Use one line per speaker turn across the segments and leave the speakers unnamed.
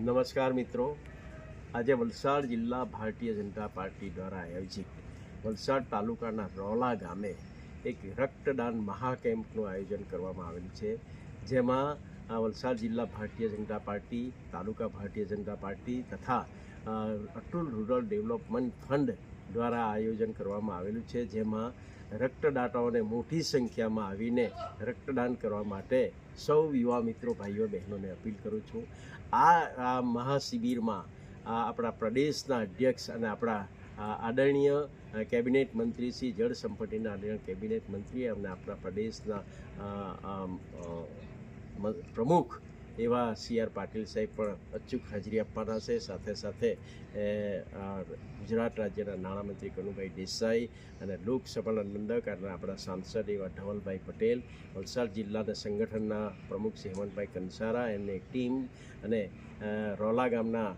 નમસ્કાર મિત્રો. આજે વલસાડ જિલ્લા ભારતીય જનતા પાર્ટી દ્વારા આયોજિત વલસાડ તાલુકાના રોલા ગામે એક રક્તદાન મહાકેમ્પનું આયોજન કરવામાં આવેલું છે. જેમાં વલસાડ જિલ્લા ભારતીય જનતા પાર્ટી, તાલુકા ભારતીય જનતા પાર્ટી તથા અટુલ રૂરલ ડેવલપમેન્ટ ફંડ દ્વારા આયોજન કરવામાં આવેલું છે. જેમાં રક્તદાતાઓને મોટી સંખ્યામાં આવીને રક્તદાન કરવા માટે સૌ યુવા મિત્રો, ભાઈઓ, બહેનોને અપીલ કરું છું. આ આ મહાશિબિરમાં આપણા પ્રદેશના અધ્યક્ષ અને આપણા આદરણીય કેબિનેટ મંત્રી શ્રી જળ સંપત્તિના આદરણીય કેબિનેટ મંત્રી અને આપણા પ્રદેશના પ્રમુખ એવા સી આર પાટીલ સાહેબ પણ અચૂક હાજરી આપવાના છે. સાથે સાથે ગુજરાત રાજ્યના નાણામંત્રી કનુભાઈ દેસાઈ અને લોકસભાના નંદક અને આપણા સાંસદ એવા ધવલભાઈ પટેલ, વલસાડ જિલ્લાના સંગઠનના પ્રમુખ શ્રી હેમંતભાઈ કંસારા, એમની ટીમ અને રોલા ગામના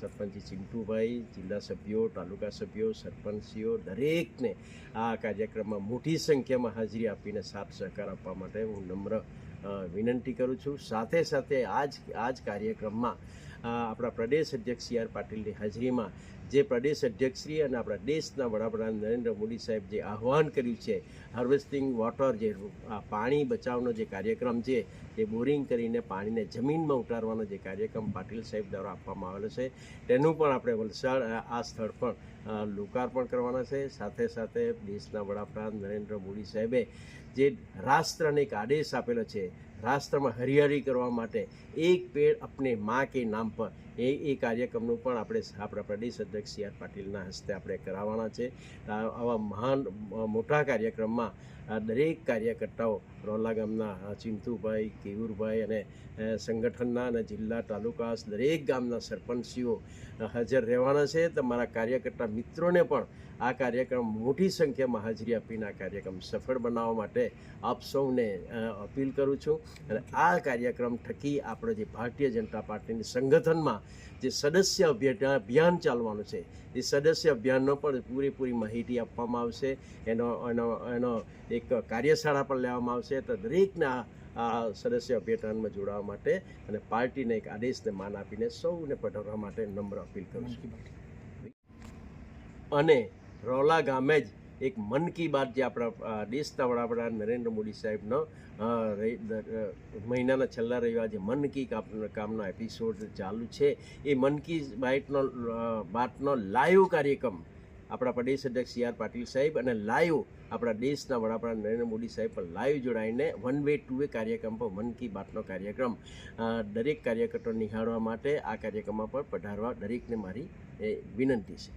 સરપંચ ચિંટુભાઈ, જિલ્લા સભ્યો, તાલુકા સભ્યો, સરપંચીઓ દરેકને આ કાર્યક્રમમાં મોટી સંખ્યામાં હાજરી આપીને સાથ સહકાર આપવા માટે હું નમ્ર વિનંતી કરું છું. સાથે સાથે આ જ આ જ કાર્યક્રમમાં આપણા પ્રદેશ અધ્યક્ષ સી આર પાટીલની હાજરીમાં જે પ્રદેશ અધ્યક્ષશ્રી અને આપણા દેશના વડાપ્રધાન નરેન્દ્ર મોદી સાહેબ જે આહ્વાન કર્યું છે હાર્વેસ્ટિંગ વોટર જે આ પાણી બચાવનો જે કાર્યક્રમ છે, તે બોરિંગ કરીને પાણીને જમીનમાં ઉતારવાનો જે કાર્યક્રમ પાટીલ સાહેબ દ્વારા આપવામાં આવેલો છે. તેનું પણ આપણે વલસાડ આ સ્થળ પર લોકાર્પણ કરવાના છે. સાથે સાથે દેશના વડાપ્રધાન નરેન્દ્ર મોદી સાહેબે જે રાષ્ટ્રને એક આદેશ આપેલો છે, રાષ્ટ્રમાં હરિયાળી કરવા માટે એક પેડ અપને માં કે નામ પર એ એ કાર્યક્રમનું પણ આપણે આપણા પ્રદેશ અધ્યક્ષ સી આર પાટીલના હસ્તે આપણે કરાવવાના છે. આવા મહાન મોટા કાર્યક્રમમાં આ દરેક કાર્યકર્તાઓ રોલા ગામના ચિંતુભાઈ, કેવુરભાઈ અને સંગઠનના અને જિલ્લા તાલુકા દરેક ગામના સરપંચીઓ હાજર રહેવાના છે. તમારા કાર્યકર્તા મિત્રોને પણ આ કાર્યક્રમ મોટી સંખ્યામાં હાજરી આપીને આ કાર્યક્રમ સફળ બનાવવા માટે આપ સૌને અપીલ કરું છું. અને આ કાર્યક્રમ થકી આપણે જે ભારતીય જનતા પાર્ટીની સંગઠનમાં જે સદસ્ય અભિયાન ચાલવાનું છે, એ સદસ્ય અભિયાનનો પણ પૂરેપૂરી માહિતી આપવામાં આવશે. એનો એનો એનો એક કાર્યશાળા પણ લેવામાં આવશે તો દરેકના આ સદસ્ય અભિયાનમાં જોડાવા માટે અને પાર્ટીને એક આદેશને માન આપીને સૌને પઠવવા માટે નમ્ર અપીલ કરું છું અને રોલા ગામે જ એક મન કી બાત જે આપણા દેશના વડાપ્રધાન નરેન્દ્ર મોદી સાહેબનો મહિનાના છેલ્લા રવિવાર જે મન કી કામનો એપિસોડ ચાલુ છે એ મન કી બાઇટનો બાતનો લાઈવ કાર્યક્રમ આપણા પ્રદેશ અધ્યક્ષ સી આર પાટીલ સાહેબ અને લાઈવ આપણા દેશના વડાપ્રધાન નરેન્દ્ર મોદી સાહેબ પર લાઈવ જોડાઈને વન વે ટુ વે કાર્યક્રમ પર મન કી બાતનો કાર્યક્રમ દરેક કાર્યકર્તાઓ નિહાળવા માટે આ કાર્યક્રમમાં પણ પધારવા દરેકને મારી એ વિનંતી છે.